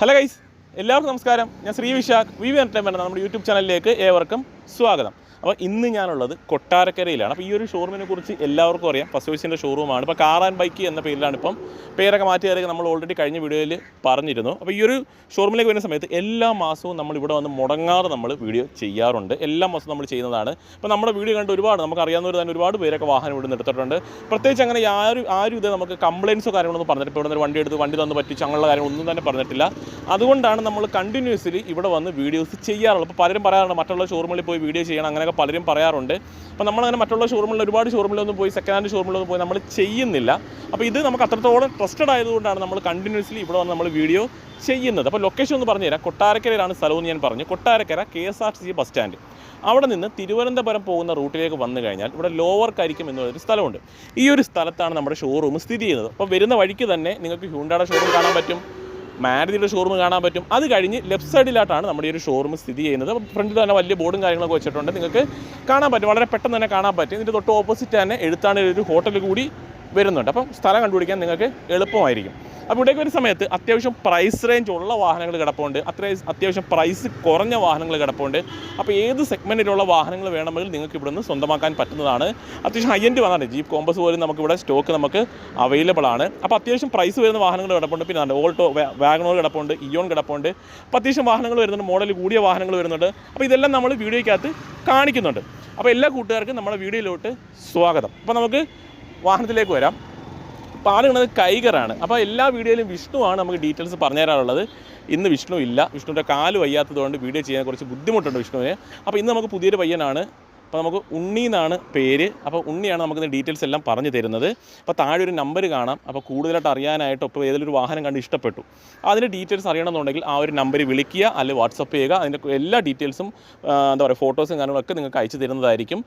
Hello guys. എല്ലാവർക്കും നമസ്കാരം. ഞാൻ Sri Vishakh. V V entertainment നമ്മുടെ യൂട്യൂബ് ചാനലിലേക്ക് ഏവർക്കും സ്വാഗതം. അപ്പോൾ ഇന്ന് ഞാനുള്ളത് കൊട്ടാരക്കരയിലാണ്. അപ്പോൾ ഈ ഒരു ഷോറൂമിനെ കുറിച്ച് എല്ലാവർക്കും അറിയാം. ഫസ്റ്റ് ചോയ്സിന്റെ ഷോറൂമാണ് ഇപ്പോൾ കാർ ആൻഡ് ബൈക്ക് എന്ന പേരിലാണ് ഇപ്പം പേരൊക്കെ മാറ്റി തരുക നമ്മൾ ഓൾറെഡി കഴിഞ്ഞ വീഡിയോയിൽ പറഞ്ഞിരുന്നു. അപ്പോൾ ഈ ഒരു ഷോറൂമിലേക്ക് വരുന്ന സമയത്ത് എല്ലാ മാസവും നമ്മൾ ഇവിടെ വന്ന് മുടങ്ങാതെ നമ്മൾ വീഡിയോ ചെയ്യാറുണ്ട്. എല്ലാ മാസവും നമ്മൾ ചെയ്യുന്നതാണ്. അപ്പോൾ നമ്മുടെ വീഡിയോ കണ്ട് ഒരുപാട് നമുക്ക് അറിയാവുന്നവർ തന്നെ ഒരുപാട് പേരൊക്കെ വാഹനം ഇവിടെ നിന്ന് എടുത്തിട്ടുണ്ട്. പ്രത്യേകിച്ച് അങ്ങനെ ആരും ആരും ഇത് നമുക്ക് കംപ്ലയിൻസോ കാര്യങ്ങളൊന്നും പറഞ്ഞിട്ട് ഇവിടെ നിന്ന് വണ്ടി എടുത്ത് വണ്ടി തന്നു പറ്റിച്ച് അങ്ങനെയുള്ള കാര്യങ്ങളൊന്നും തന്നെ പറഞ്ഞിട്ടില്ല. അതുകൊണ്ടാണ് നമ്മൾ കണ്ടിന്യൂസ്ലി ഇവിടെ വന്ന് വീഡിയോസ് ചെയ്യാറുള്ളൂ അപ്പോൾ പലരും പറയാറുണ്ട് മറ്റുള്ള ഷോറൂമിൽ പോയി വീഡിയോ ചെയ്യണം അങ്ങനെയൊക്കെ പലരും പറയാറുണ്ട്. അപ്പോൾ നമ്മളങ്ങനെ മറ്റുള്ള ഷോറൂമിൽ ഒരുപാട് ഷോറൂമിലൊന്നും പോയി സെക്കൻഡ് ഹാൻഡ് ഷോറൂമിലൊന്നും പോയി നമ്മൾ ചെയ്യുന്നില്ല. അപ്പോൾ ഇത് നമുക്ക് അത്രത്തോളം ട്രസ്റ്റഡ് ആയതുകൊണ്ടാണ് നമ്മൾ കണ്ടിന്യൂസ്ലി ഇവിടെ വന്ന് നമ്മൾ വീഡിയോ ചെയ്യുന്നത്. അപ്പോൾ ലൊക്കേഷൻ ഒന്ന് പറഞ്ഞുതരാം. കൊട്ടാരക്കരയിലാണ് സ്ഥലമെന്ന് ഞാൻ പറഞ്ഞു. Kottarakkara K S R C bus stand അവിടെ നിന്ന് തിരുവനന്തപുരം പോകുന്ന റൂട്ടിലേക്ക് വന്നു കഴിഞ്ഞാൽ ഇവിടെ ലോവർ കരിക്കും എന്ന് പറയുന്നൊരു സ്ഥലമുണ്ട്. ഈ ഒരു സ്ഥലത്താണ് നമ്മുടെ ഷോറൂം സ്ഥിതി ചെയ്യുന്നത്. അപ്പോൾ വരുന്ന വഴിക്ക് തന്നെ നിങ്ങൾക്ക് ഹ്യൂണ്ടയുടെ ഷോറൂം കാണാൻ പറ്റും. മാരുതിയുടെ ഷോറൂം കാണാൻ പറ്റും. അത് കഴിഞ്ഞ് ലെഫ്റ്റ് സൈഡിലായിട്ടാണ് നമ്മുടെ ഈ ഒരു ഷോറൂം സ്ഥിതി ചെയ്യുന്നത്. ഫ്രണ്ടിൽ തന്നെ വലിയ ബോർഡും കാര്യങ്ങളൊക്കെ വെച്ചിട്ടുണ്ട്. നിങ്ങൾക്ക് കാണാൻ പറ്റും. വളരെ പെട്ടെന്ന് തന്നെ കാണാൻ പറ്റും. ഇതിന്റെ തൊട്ട് ഓപ്പോസിറ്റ് തന്നെ എഴുത്താണ് ഒരു ഹോട്ടൽ കൂടി. വരുന്നുണ്ട്. അപ്പം സ്ഥലം കണ്ടുപിടിക്കാൻ നിങ്ങൾക്ക് എളുപ്പമായിരിക്കും. അപ്പോൾ ഇവിടേക്ക് ഒരു സമയത്ത് അത്യാവശ്യം പ്രൈസ് റേഞ്ച് ഉള്ള വാഹനങ്ങൾ കിടപ്പുണ്ട്. അത്രയും അത്യാവശ്യം പ്രൈസ് കുറഞ്ഞ വാഹനങ്ങൾ കിടപ്പുണ്ട്. അപ്പോൾ ഏത് സെഗ്മെന്റിലുള്ള വാഹനങ്ങൾ വേണമെങ്കിൽ നിങ്ങൾക്ക് ഇവിടെ നിന്ന് സ്വന്തമാക്കാൻ പറ്റുന്നതാണ്. അത്യാവശ്യം ഹൈ എൻഡ് വന്നാണ്. ജീപ്പ് കോമ്പസ് പോലും നമുക്ക് ഇവിടെ സ്റ്റോക്ക് നമുക്ക് അവൈലബിൾ ആണ്. അപ്പോൾ അത്യാവശ്യം പ്രൈസ് വരുന്ന വാഹനങ്ങൾ കിടപ്പുണ്ട്. പിന്നെ ഓൾട്ടോ വാഗണോർ കിടപ്പുണ്ട് ഇയോൺ കിടപ്പുണ്ട്. അപ്പോൾ അത്യാവശ്യം വാഹനങ്ങൾ വരുന്നുണ്ട്. മോഡൽ കൂടിയ വാഹനങ്ങൾ വരുന്നുണ്ട്. അപ്പോൾ ഇതെല്ലാം നമ്മൾ വീഡിയോയ്ക്കകത്ത് കാണിക്കുന്നുണ്ട്. അപ്പോൾ എല്ലാ കൂട്ടുകാർക്കും നമ്മുടെ വീഡിയോയിലോട്ട് സ്വാഗതം. അപ്പോൾ നമുക്ക് വാഹനത്തിലേക്ക് വരാം. പാൽ കിണത് കൈകറാണ്. അപ്പോൾ എല്ലാ വീഡിയോയിലും വിഷ്ണുവാണ് നമുക്ക് ഡീറ്റെയിൽസ് പറഞ്ഞു തരാറുള്ളത് ഇന്ന് വിഷ്ണു ഇല്ല. വിഷ്ണുവിന്റെ കാൽ വയ്യാത്തതുകൊണ്ട് വീഡിയോ ചെയ്യാൻ കുറച്ച് ബുദ്ധിമുട്ടുണ്ട് വിഷ്ണുവിന്. അപ്പോൾ ഇന്ന് നമുക്ക് പുതിയൊരു പയ്യനാണ് അപ്പോൾ നമുക്ക് ഉണ്ണി എന്നാണ് പേര്. അപ്പോൾ ഉണ്ണിയാണ് നമുക്ക് ഡീറ്റെയിൽസ് എല്ലാം പറഞ്ഞു തരുന്നത്. അപ്പോൾ താഴെ ഒരു നമ്പർ കാണാം. അപ്പോൾ കൂടുതലായിട്ട് അറിയാനായിട്ട് ഇപ്പോൾ ഏതെങ്കിലും ഒരു വാഹനം കണ്ട് ഇഷ്ടപ്പെട്ടു. അതിന്റെ ഡീറ്റെയിൽസ് അറിയണമെന്നുണ്ടെങ്കിൽ ആ ഒരു നമ്പർ വിളിക്കുക അല്ലെങ്കിൽ വാട്സപ്പ് ചെയ്യുക. അതിന്റെ എല്ലാ ഡീറ്റെയിൽസും എന്താ പറയുക ഫോട്ടോസും കാര്യങ്ങളൊക്കെ നിങ്ങൾക്ക് അയച്ചു തരുന്നതായിരിക്കും.